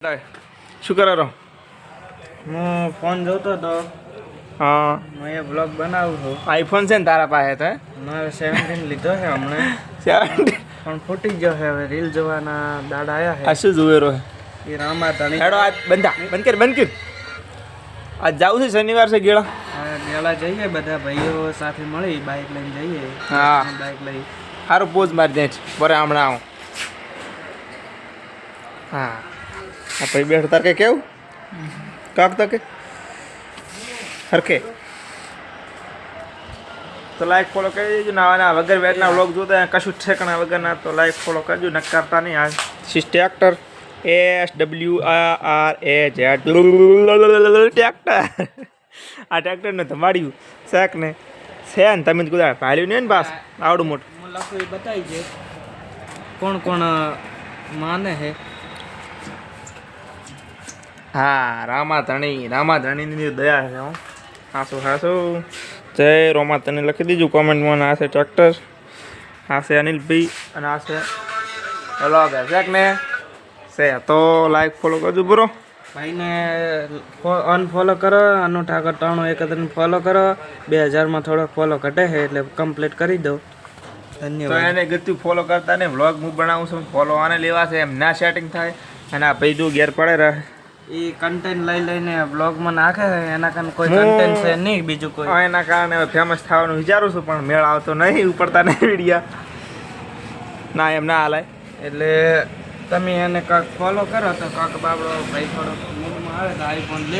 શું કરો રહો હું ફોન જોતો હતો. હા. હું એ બ્લોગ બનાવું છું. આઈફોન છે ને તારા પાસે તો મારે સેવન્ટીન લીધો છે હમણાં. સેવન્ટીન પણ ફૂટી ગયો છે હવે રીલ જોવાના દાડા આ આવ્યા શું જોવે રો એ રામા તણી હેડો આજ બંધા બંધ કર બંધ કર. આજ જાવું છે શનિવાર છે ગેળા. ગેળા જઈએ બધા ભાઈઓ સાથે મળી બાઇક લઈને જઈએ. હા. બાઇક લઈ. સારું પોઝ મારી દે છે બરે હમણાં આવું. હા. આ ભાઈ બેઠ તાર કે કેવું કાક તો કે હરખે તો લાઈક ફોલો કરી દેજો ના આના વગર વેટના વ્લોગ જોતા કશું ઠેકણા વગરના તો લાઈક ફોલો કરજો ન કરતા નહીં આ સિસ્ટેક્ટર S W R A Z tractor આ ટ્રેક્ટરને ધમાડ્યું શેક ને છે ને તમે તો કદાચ ભાડ્યું નહીં ને બસ આવડું મોટું લખું એ બતાવી દે કોણ કોણ માને છે હા રામા ધણી રામા ધણીની દયા છે હો. હાસુ હાસુ. જય રોમા તને લખી દીધું કોમેન્ટમાં આ છે ટ્રેક્ટર આ છે અનિલભાઈ અને આ છે વ્લોગ છે ને છે તો લાઈક ફોલો કરજો બરો. ભાઈને અનફોલો કરો અનુ ઠાકર ત્રણો એકત્રીસ ફોલો કરો. બે હજારમાં થોડોક ફોલો ઘટે છે એટલે કમ્પ્લીટ કરી દો. તો ધન્યવાદ. એને ગતું ફોલો કરતા ને વ્લોગ હું બનાવું છું ફોલો આને લેવા છે એમ ના સેટિંગ થાય. અને આ ભાઈ જો ગેર પડે રહે એ કન્ટેન્ટ લઈ લઈને બ્લોગમાં નાખે છે એના કારણે કોઈ કન્ટેન્ટ છે નહીં બીજું કોઈ. એના કારણે ફેમસ થવાનું વિચારું છું પણ મેળ આવતો નહીં ઉપડતા નહીં વિડીયા ના એમ ના હાલાય એટલે તમે એને કાંક ફોલો કરો તો કાંક બાબડો ભાઈ થોડો મૂડમાં આવે તો આઈફોન લે.